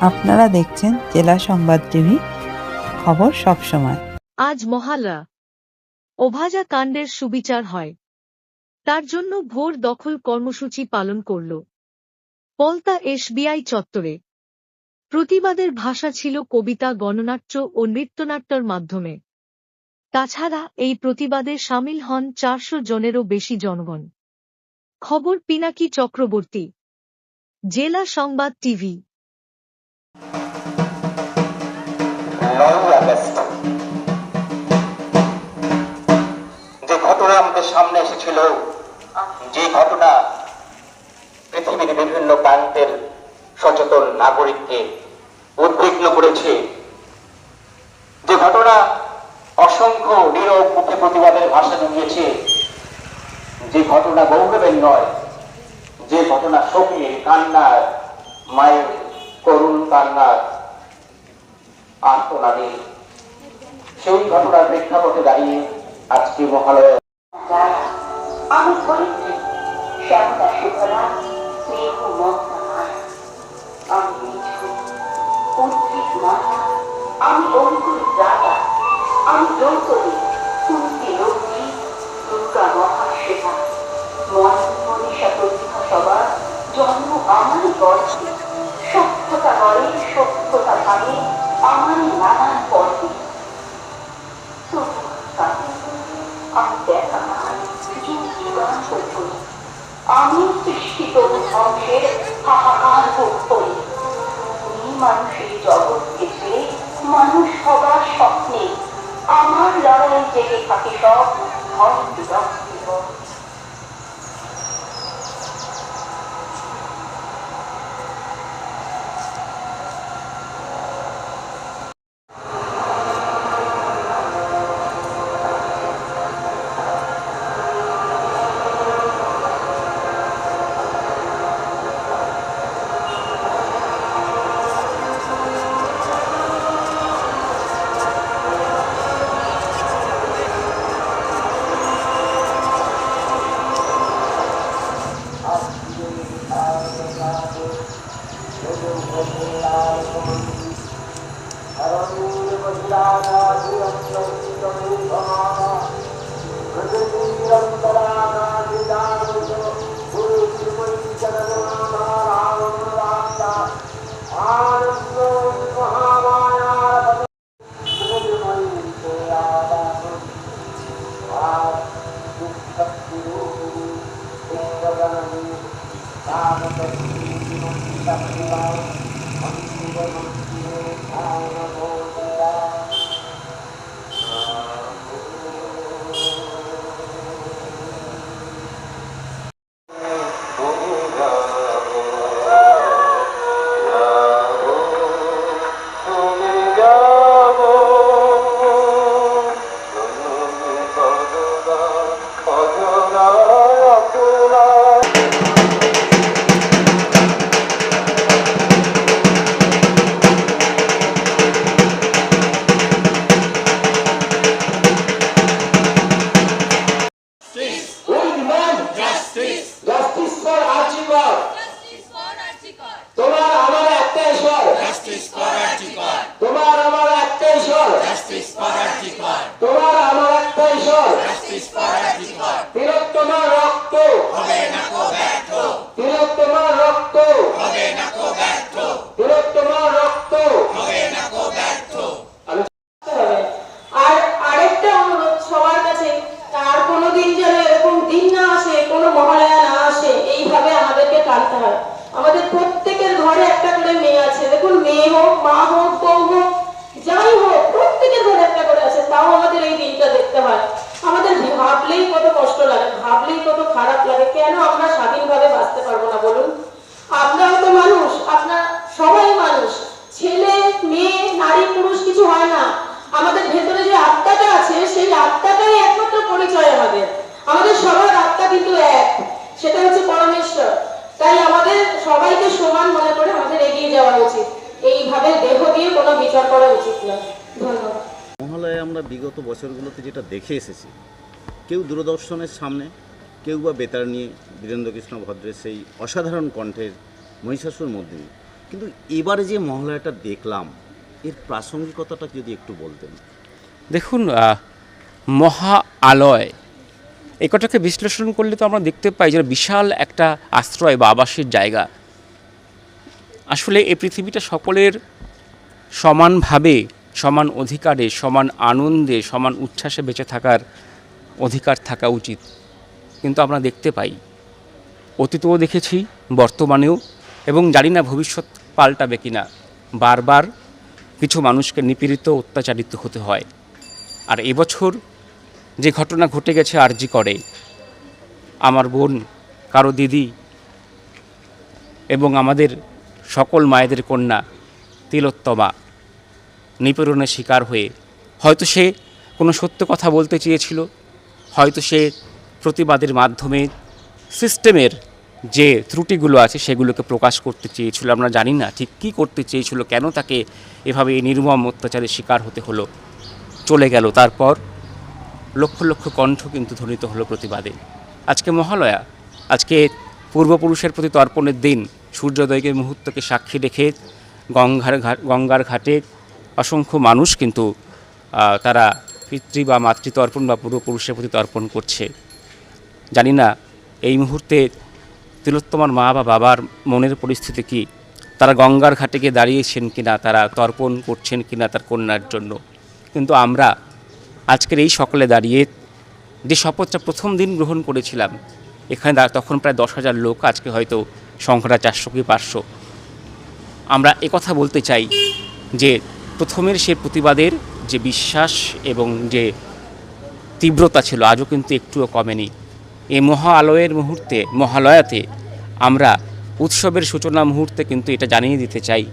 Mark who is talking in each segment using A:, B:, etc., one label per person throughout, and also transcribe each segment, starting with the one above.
A: আপনারা দেখছেন জেলা সংবাদ টিভি, খবর সব সময়।
B: আজ মহালয়া। ওভাজা কাণ্ডের সুবিচার হয়। তার জন্য ভোর দখল কর্মসূচি পালন করল। পলতা এসবিআই চত্বরে। প্রতিবাদের ভাষা ছিল কবিতা, গণনাট্য ও নৃত্যনাট্যর মাধ্যমে। তাছাড়া এই প্রতিবাদে সামিল হন চারশো জনেরও বেশি জনগণ। খবর, পিনাকি চক্রবর্তী। জেলা সংবাদ টিভি।
C: যে ঘটনা আমাদের সামনে এসেছিল, যে ঘটনা পৃথিবীর বিভিন্ন প্রান্তের সচেতন নাগরিককে উদ্বিগ্ন করেছে, যে ঘটনা অসংখ্য নীরব প্রতিবাদের ভাষা জুগিয়েছে, যে ঘটনা গৌরবের নয়, যে ঘটনা শোকে কান্নার মায়ের করুণ কান্নার আত্মনাদী সেই ঘটনার প্রেক্ষাপটে দাঁড়িয়ে আজকে মহালয়।
D: আমি ধরিত্রী স্নেহ আমি উদ্ভিদ আমি রাজা আমি কুন্তি দুর্গা মহাশ্বেতা মন প্রতিভা সবার জন্ম আমারই গড়ে সভ্যতা ভাঙে আমারই নানান তাতে আমি দেখা পাই যুগ যুগান্তর আমি সৃষ্টি ধ্বংসের হাহাকার ভোগ করি মানুষের জগৎকে ছেড়ে মানুষ হবার স্বপ্নে আমার লড়াই জেগে থাকে সব ভয় বিরক্তি ভয়।
C: We
E: কেন আমরা স্বাধীনভাবে বাঁচতে পারব না বলুন? তো মানুষ, আপনার সবাই মানুষ। ছেলে, মেয়ে, নারী, পুরুষ কিছু হয় না। আমাদের ভেতরে যে আত্মাটা আছে, সেই আত্মাটাই একমাত্র পরিচয় আমাদের আমাদের সবার আত্মা কিন্তু এক। সেটা হচ্ছে পরমেশ্বর। তাই আমাদের সবাইকে সমান মনে করে আমাদের এগিয়ে যাওয়া উচিত। এইভাবে দেহ দিয়ে কোনো বিচার করা উচিত না। ধন্যবাদ।
F: মহালয়ে আমরা বিগত বছরগুলোতে যেটা দেখে এসেছি, কেউ দূরদর্শনের সামনে কেউ বা বেতার নিয়ে বীরেন্দ্রকৃষ্ণ ভদ্রের সেই অসাধারণ কণ্ঠের মহিষাসুর মধ্যে কিন্তু এবারে যে মহালয়াটা দেখলাম, এর প্রাসঙ্গিকতাটা যদি একটু বলতেন।
G: দেখুন মহা আলয়, এই কথাকে বিশ্লেষণ করলে তো আমরা দেখতে পাই যে বিশাল একটা আশ্রয় বা আবাসের জায়গা। আসলে এই পৃথিবীটা সকলের সমানভাবে, সমান অধিকারে, সমান আনন্দে, সমান উচ্ছ্বাসে বেঁচে থাকার অধিকার থাকা উচিত। কিন্তু আমরা দেখতে পাই। অতীতেও দেখেছি, বর্তমানেও, এবং জানি না ভবিষ্যৎ পাল্টাবে কিনা। বারবার কিছু মানুষকে নিপীড়িত, অত্যাচারিত হতে হয়। আর এবছর যে ঘটনা ঘটে গেছে আরজি করে, আমার বোন, কারও দিদি, এবং আমাদের সকল মায়েদের কন্যা, তিলোত্তমা, নিপীড়নের শিকার হয়ে, হয়তো সে কোনো সত্য কথা বলতে চেয়েছিল, হয়তো সে প্রতিবাদের মাধ্যমে সিস্টেমের যে ত্রুটিগুলো আছে সেগুলোকে প্রকাশ করতে চেয়েছিল। আমরা জানি না ঠিক কী করতে চেয়েছিল, কেন তাকে এভাবে এই নির্মম অত্যাচারের শিকার হতে হলো। চলে গেল, তারপর লক্ষ লক্ষ কণ্ঠ কিন্তু ধ্বনিত হলো প্রতিবাদে। আজকে মহালয়া, আজকে পূর্বপুরুষের প্রতি তর্পণের দিন, সূর্যোদয়কে মুহূর্তকে সাক্ষী রেখে গঙ্গার ঘাট, গঙ্গার ঘাটে অসংখ্য মানুষ কিন্তু তারা পিতৃ বা মাতৃতর্পণ বা পূর্বপুরুষের প্রতি তর্পণ করছে। জানি না, এই মুহূর্তে তিলোত্তমার মা বা বাবার মনের পরিস্থিতি কি? তারা গঙ্গার ঘাটে গিয়ে দাঁড়িয়েছেন কিনা? তারা তর্পণ করছেন কিনা তার কন্যার জন্য? কিন্তু আমরা আজকের এই সকলে দাঁড়িয়ে যে শপথটা প্রথম দিন গ্রহণ করেছিলাম, এখানে তখন প্রায় দশ হাজার লোক, আজকে হয়তো সংখ্যাটা চারশো কি পাঁচশো। আমরা একথা বলতে চাই যে প্রথমের সে প্রতিবাদের যে বিশ্বাস এবং যে তীব্রতা ছিল, আজও কিন্তু একটুও কমেনি। এই মহা আলয়ের মুহূর্তে, মহালয়াতে আমরা উৎসবের সূচনা মুহূর্তে কিন্তু এটা জানিয়ে দিতে চাই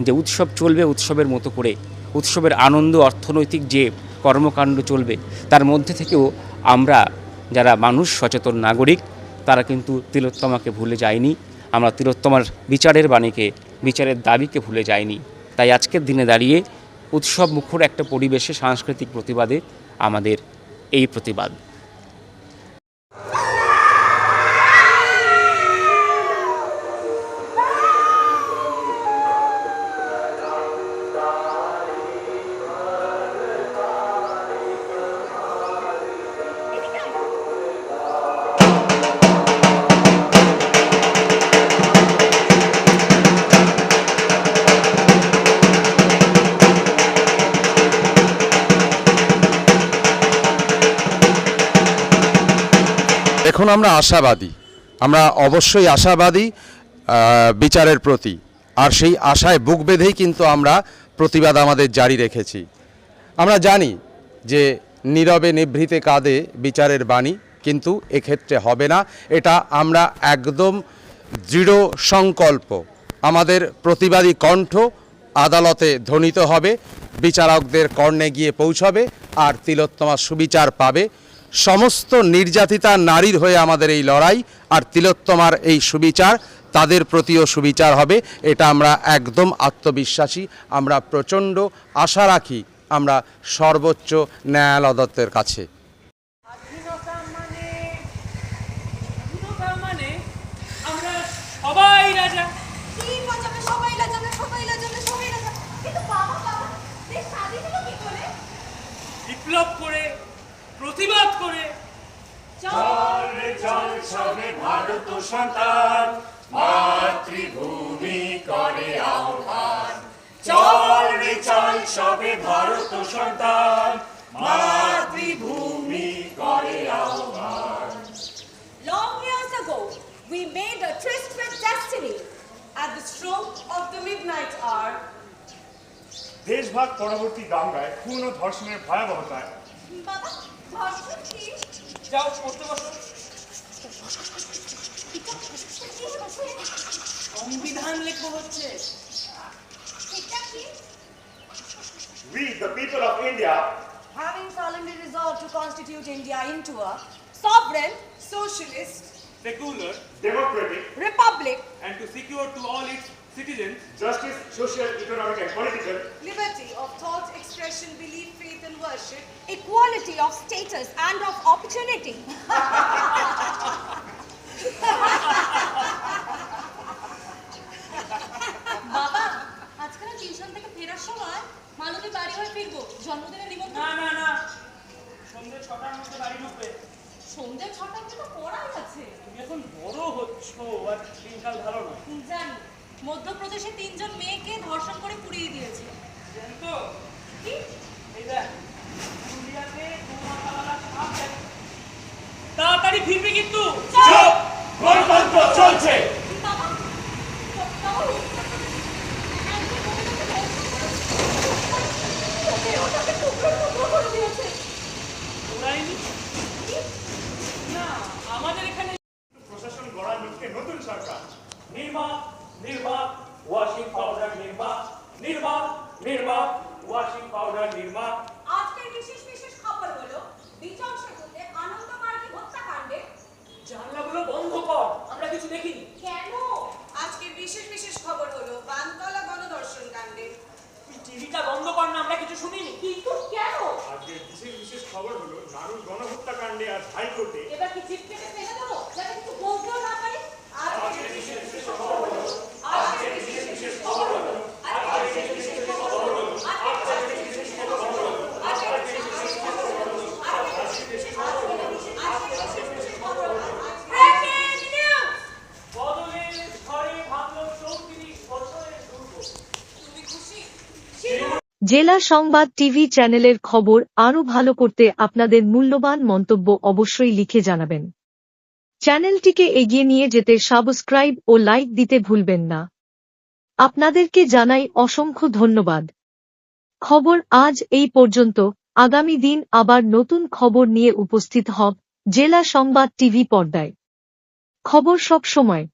G: যে উৎসব চলবে উৎসবের মতো করে। উৎসবের আনন্দ, অর্থনৈতিক যে কর্মকাণ্ড চলবে, তার মধ্যে থেকেও আমরা যারা মানুষ, সচেতন নাগরিক, তারা কিন্তু তিলোত্তমাকে ভুলে যায়নি। আমরা তিলোত্তমার বিচারের বাণীকে, বিচারের দাবিকে ভুলে যাইনি তাই আজকের দিনে দাঁড়িয়ে উৎসব মুখর একটা পরিবেশে সাংস্কৃতিক প্রতিবাদে আমাদের এই প্রতিবাদ।
H: এখন আমরা আশাবাদী। আমরা অবশ্যই আশাবাদী বিচারের প্রতি। আর সেই আশায় বুক বেঁধেই কিন্তু আমরা প্রতিবাদ আমাদের জারি রেখেছি। আমরা জানি যে নীরবে নিভৃতে কাঁদে বিচারের বাণী, কিন্তু এক্ষেত্রে হবে না। এটা আমরা একদম দৃঢ় সংকল্প। আমাদের প্রতিবাদী কণ্ঠ আদালতে ধ্বনিত হবে, বিচারকদের কর্ণে গিয়ে পৌঁছবে, আর তিলোত্তমা সুবিচার পাবে। সমস্ত নির্যাতিতা নারীর হয়ে আমাদের এই লড়াই আর তিলোত্তমার এই সুবিচার, তাদের প্রতিও সুবিচার হবে, এটা আমরা একদম আত্মবিশ্বাসী, আমরা প্রচণ্ড আশা রাখি, আমরা সর্বোচ্চ ন্যায়ালয়তের কাছে
I: স্বাধীনতা মানে স্বাধীনতা মানে আমরা সবাই রাজা
J: ঠিক বাঁচাবে সবাই লাজাবে সবাই লাজাবে সবাই লাজাবে কিন্তু বাবা বাবা দেশ স্বাধীন হলো কি করে
I: বিপ্লব করে প্রতিবাদ করে
K: চল রে চল সবে সন্তান মাতৃভূমি করে আহ্বান। চল রে চল সবে ভারত সন্তান মাতৃভূমি করে আহ্বান।
J: Long years ago, we made a tryst with destiny.
E: At the stroke of the midnight hour,
L: দেশভাগ পরবর্তী দাঙ্গায় খুন ও ধর্ষণের ভয়াবহতায়।
J: বাবা ধর্ষণ কি?
I: যাও পড়তে বসো। সংবিধান লেখা হচ্ছে
J: এটা কি
L: We, the people of India,
J: Having solemnly resolved to constitute India into a sovereign,
E: socialist,
I: secular
L: democratic,
J: republic,
I: and to secure to all its citizens
L: justice, social, economic and political,
E: liberty of thought, expression, belief, faith and worship,
J: equality of status and of opportunity.
E: বাবা
J: মালতী বাড়ি হয়ে ফিরবো। জন্মদিনের নিমন্ত্রণ।
I: না না সন্ধ্যে ছটার মধ্যে বাড়ি ঢুকবে।
J: সন্ধ্যে ছটার তো পড়াই আছে।
I: তুমি এখন বড় হচ্ছ আর দিনকাল ভালো নয়।
J: জানি। মধ্যপ্রদেশে তিনজন মেয়েকে ধর্ষণ করে পুড়িয়ে দিয়েছে।
I: জানি তো
J: কি?
I: এই দেখ তাড়াতাড়ি ফিরবি কিন্তু।
K: গণতন্ত্র চলছে
J: বাবা বাবা একজন মহিলাকে ধর্ষণ করে ওকে ওটাকে টুকরো টুকরো করে দিয়েছে
I: ওরাইনি না আমাদের এখানে
L: প্রশাসন গড়ার লক্ষ্যে নতুন সরকার
K: Nirma Nirma washing powder Nirma Nirma Nirma washing powder Nirma
J: আজকের বিশেষ বিশেষ খবর হলো বিচার সেতুতে আনন্দ মার্গী হত্যাকাণ্ডে
I: জানলাগুলো বন্ধ কর আমরা কিছু দেখিনি।
J: কেন?
M: আজকে বিশেষ বিশেষ খবর হলো বানতলা গণধর্ষণ কাণ্ডে।
I: টিভিটা বন্ধ কর না আমরা কিছু শুনিনি।
J: কিন্তু কেন?
L: আজকে বিশেষ বিশেষ খবর হলো নারুল গণহত্যা কাণ্ডে আর হাইকোর্টে।
J: এবার কি চিপ কেটে ফেলে দেবো? যাতে কিছু বলতেও না পারি। আজকে বিশেষ বিশেষ খবর হলো আজকের বিশেষ বিশেষ খবর হলো আজকের বিশেষ বিশেষ খবর হলো আজকের বিশেষ বিশেষ খবর হলো আজকের বিশেষ বিশেষ খবর হলো আজকের বিশেষ বিশেষ খবর হলো আজকের বিশেষ বিশেষ খবর হলো ব্রেকিং নিউজ
I: বদলের ঘরে ভাঙলো চৌত্রিশ বছরের দুর্গ
M: তুমি খুশি
B: জেলা সংবাদ টিভি চ্যানেলের খবর আরও ভালো করতে আপনাদের মূল্যবান মন্তব্য অবশ্যই লিখে জানাবেন। চ্যানেলটিকে এগিয়ে নিয়ে যেতে সাবস্ক্রাইব ও লাইক দিতে ভুলবেন না। আপনাদেরকে জানাই অসংখ্য ধন্যবাদ। খবর আজ এই পর্যন্ত। আগামী দিন আবার নতুন খবর নিয়ে উপস্থিত হব জেলা সংবাদ টিভি পর্দায়। খবর সব সময়।